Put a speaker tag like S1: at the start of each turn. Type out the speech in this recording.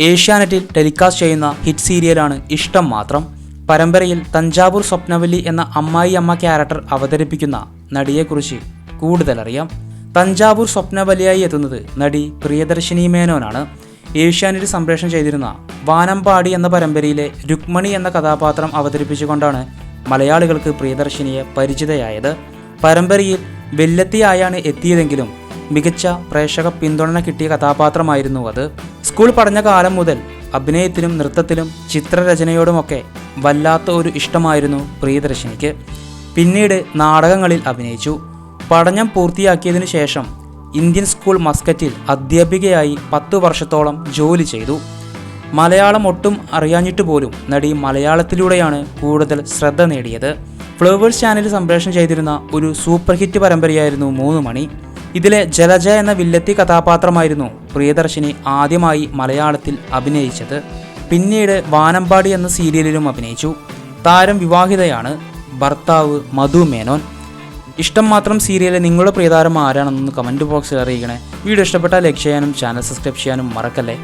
S1: ഏഷ്യാനെറ്റിൽ ടെലികാസ്റ്റ് ചെയ്യുന്ന ഹിറ്റ് സീരിയലാണ് ഇഷ്ടം മാത്രം. പരമ്പരയിൽ തഞ്ചാവൂർ സ്വപ്നവല്ലി എന്ന അമ്മായി അമ്മ ക്യാരക്ടർ അവതരിപ്പിക്കുന്ന നടിയെക്കുറിച്ച് കൂടുതലറിയാം. തഞ്ചാവൂർ സ്വപ്നവലിയായി എത്തുന്നത് നടി പ്രിയദർശിനി മേനോനാണ്. ഏഷ്യാനെറ്റ് സംപ്രേഷണം ചെയ്തിരുന്ന വാനമ്പാടി എന്ന പരമ്പരയിലെ രുക്മണി എന്ന കഥാപാത്രം അവതരിപ്പിച്ചുകൊണ്ടാണ് മലയാളികൾക്ക് പ്രിയദർശിനിയെ പരിചിതയായത്. പരമ്പരയിൽ വെല്ലത്തിയായാണ് എത്തിയതെങ്കിലും മികച്ച പ്രേക്ഷക പിന്തുണ കിട്ടിയ കഥാപാത്രമായിരുന്നു അത്. സ്കൂൾ പഠന കാലം മുതൽ അഭിനയത്തിലും നൃത്തത്തിലും ചിത്രരചനയോടുമൊക്കെ വല്ലാത്ത ഒരു ഇഷ്ടമായിരുന്നു പ്രിയദർശിനിക്ക്. പിന്നീട് നാടകങ്ങളിൽ അഭിനയിച്ചു. പഠനം പൂർത്തിയാക്കിയതിനു ശേഷം ഇന്ത്യൻ സ്കൂൾ മസ്കറ്റിൽ അധ്യാപികയായി പത്തു വർഷത്തോളം ജോലി ചെയ്തു. മലയാളം ഒട്ടും അറിയാഞ്ഞിട്ട് പോലും നടി മലയാളത്തിലൂടെയാണ് കൂടുതൽ ശ്രദ്ധ നേടിയത്. ഫ്ലവേഴ്സ് ചാനൽ സംപ്രേഷണം ചെയ്തിരുന്ന ഒരു സൂപ്പർ ഹിറ്റ് പരമ്പരയായിരുന്നു മൂന്ന് മണി. ഇതിലെ ജലജ എന്ന വില്ലത്തി കഥാപാത്രമായിരുന്നു പ്രിയദർശിനി ആദ്യമായി മലയാളത്തിൽ അഭിനയിച്ചത്. പിന്നീട് വാനമ്പാടി എന്ന സീരിയലിലും അഭിനയിച്ചു. താരം വിവാഹിതയാണ് ഭർത്താവ് മധു മേനോൻ. ഇഷ്ടം മാത്രം സീരിയലിൽ നിങ്ങളുടെ പ്രിയതാരം ആരാണെന്നൊന്ന് കമന്റ് ബോക്സിൽ അറിയിക്കണേ. വീഡിയോ ഇഷ്ടപ്പെട്ടാൽ ലൈക്ക് ചെയ്യാനും ചാനൽ സബ്സ്ക്രൈബ് ചെയ്യാനും മറക്കല്ലേ?